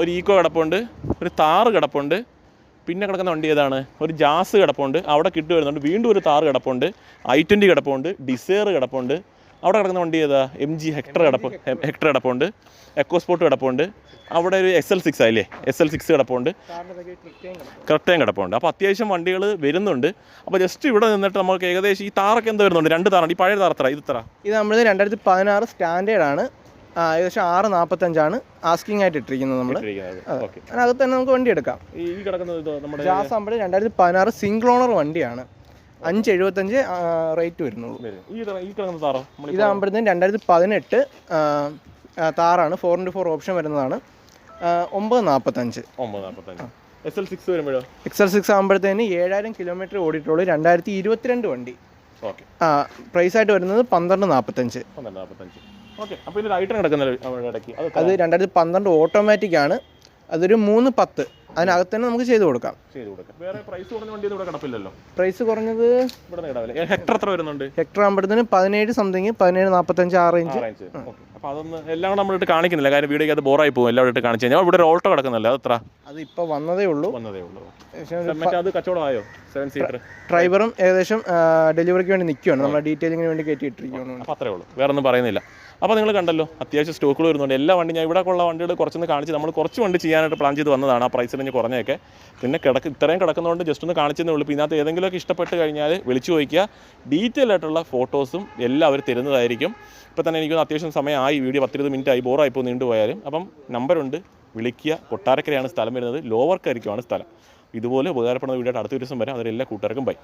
ഒരു ഈക്കോ കിടപ്പുണ്ട് ഒരു താറ് കിടപ്പുണ്ട് പിന്നെ കിടക്കുന്ന വണ്ടി ഏതാണ്? ഒരു ജാസ് കിടപ്പുണ്ട് അവിടെ കിട്ടു വരുന്നുണ്ട് വീണ്ടും ഒരു താറ് കിടപ്പുണ്ട് ഐ ട്വന്റി കിടപ്പുണ്ട് ഡിസയർ കിടപ്പുണ്ട് അവിടെ കിടക്കുന്ന വണ്ടി ഏതാ? എം ജി ഹെക്ടർ കിടപ്പ് ഹെക്ടർ കിടപ്പുണ്ട്. എക്കോ സ്പോർട്ട് കിടപ്പുണ്ട്. അവിടെ ഒരു എസ് എൽ സിക്സ് ആയില്ലേ? എസ് എൽ സിക്സ് കിടപ്പുണ്ട്. കറക്റ്റേം കിടപ്പുണ്ട്. അപ്പോൾ അത്യാവശ്യം വണ്ടികൾ വരുന്നുണ്ട്. അപ്പോൾ ജസ്റ്റ് ഇവിടെ നിന്നിട്ട് നമുക്ക് ഏകദേശം ഈ താറൊക്കെ എന്താ വരുന്നുണ്ട്? രണ്ട് താറുണ്ട് ഈ പഴയ താറത്ര ഇത് ഇത്ര ഇത് നമ്മൾ രണ്ടായിരത്തി പതിനാറ് സ്റ്റാൻഡേർഡ് ആണ്. ഏകദേശം ആറ് നാൽപ്പത്തഞ്ചാണ് ആസ്കിംഗ് ആയിട്ട് ഇട്ടിരിക്കുന്നത് നമ്മൾ അതിനകത്ത് തന്നെ നമുക്ക് വണ്ടി എടുക്കാം. ഈ കിടക്കുന്നത് നമ്മുടെ ജാസ് രണ്ടായിരത്തി പതിനാറ് സിംഗിൾ ഓണർ വണ്ടിയാണ്. അഞ്ച് എഴുപത്തഞ്ച് റേറ്റ് വരുന്നുള്ളൂ. ഇതാകുമ്പോഴത്തേക്കും രണ്ടായിരത്തി പതിനെട്ട് താറാണ്. ഫോർ ഇന്റു ഫോർ ഓപ്ഷൻ വരുന്നതാണ്. ഒമ്പത് നാൽപ്പത്തഞ്ച് ഒമ്പത് നാൽപ്പത്തഞ്ച് എസ് എൽ സിക്സ് വരുമ്പോഴോ? എക്സ് എൽ സിക്സ് ആകുമ്പോഴത്തേന് ഏഴായിരം കിലോമീറ്റർ ഓടിയിട്ടുള്ളൂ. രണ്ടായിരത്തി ഇരുപത്തിരണ്ട് വണ്ടി. ഓക്കെ ആ പ്രൈസ് ആയിട്ട് വരുന്നത് പന്ത്രണ്ട് നാൽപ്പത്തഞ്ച് അത് രണ്ടായിരത്തി പന്ത്രണ്ട് ഓട്ടോമാറ്റിക് ആണ്. അതൊരു മൂന്ന് പത്ത്. അതിനകത്ത് തന്നെ നമുക്ക് ചെയ്ത് കൊടുക്കാം. ചെയ്തു കൊടുക്കാം. വേറെ പ്രൈസ് കുറഞ്ഞ വണ്ടിയൊന്നും ഇവിടെ കിടപ്പില്ലല്ലോ. പ്രൈസ് കുറഞ്ഞത് ഇവിടെ ഹെക്ടർ എത്ര വരുന്നുണ്ട്? ഹെക്ടർ ആകുമ്പോഴത്തേന് പതിനേഴ് സംതിങ് പതിനേഴ് നാൽപ്പത്തഞ്ച് ആറ് ഇഞ്ച് അപ്പൊ അതൊന്ന് എല്ലാം നമ്മൾ നമ്മളിട്ട് കാണിക്കുന്നില്ല. കാര്യം വീഡിയോ അത് ബോറായി പോകും. എല്ലാം ഇട്ട് കാണിച്ചു കഴിഞ്ഞാൽ ഇവിടെ ഒരു ഓൾട്ടോ കിടക്കുന്നില്ല അത് എത്ര? അത് ഇപ്പൊ വന്നതേ ഉള്ളൂ. വന്നതേ ഉള്ളൂ. അത് കച്ചവടമായോ സെവൻ സീറ്റർ ഡ്രൈവറും ഏകദേശം ഡെലിവറിക്ക് വേണ്ടി നിൽക്കുകയാണ് നമ്മുടെ ഡീറ്റെയിലിങ്ങിന് വേണ്ടി കയറ്റി ഇട്ടിരിക്കുകയാണ് അത്രേ ഉള്ളൂ. വേറെ ഒന്നും പറയുന്നില്ല. അപ്പോൾ നിങ്ങൾ കണ്ടല്ലോ അത്യാവശ്യം സ്റ്റോക്കുകൾ വരുന്നുണ്ട്. എല്ലാ വണ്ടി ഞാൻ ഇവിടെ ഉള്ള വണ്ടികൾ കുറച്ചൊന്ന് കാണിച്ച് നമ്മൾ കുറച്ച് വണ്ടി ചെയ്യാനായിട്ട് പ്ലാൻ ചെയ്ത് വന്നതാണ്. ആ പ്രൈസ് റേഞ്ച് കുറഞ്ഞൊക്കെ പിന്നെ കിടക്ക് ഇത്രയും കിടക്കുന്നതുകൊണ്ട് ജസ്റ്റ് ഒന്ന് കാണിച്ചതേ ഉള്ളൂ. ഇതിനകത്ത് ഏതെങ്കിലുമൊക്കെ ഇഷ്ടപ്പെട്ട് കഴിഞ്ഞാൽ വിളിച്ചു ചോദിക്കുക. ഡീറ്റെയിൽ ആയിട്ടുള്ള ഫോട്ടോസും എല്ലാം അവർ തരുന്നതായിരിക്കും. ഇപ്പോൾ തന്നെ എനിക്കൊന്ന് അത്യാവശ്യം സമയമായി. വീഡിയോ പത്തിരുപത് മിനിറ്റ് ആയി. ബോറായിപ്പോൾ നീണ്ടുപോയാലും അപ്പം നമ്പറുണ്ട് വിളിക്കുക. കൊട്ടാരക്കരയാണ് സ്ഥലം വരുന്നത്. ലോവർക്കരിക്കുമാണ് സ്ഥലം. ഇതുപോലെ ഉപകാരപ്പെടുന്ന വീഡിയോ അടുത്ത ദിവസം വരാം. അതിലെല്ലാ കൂട്ടുകാർക്കും ബൈ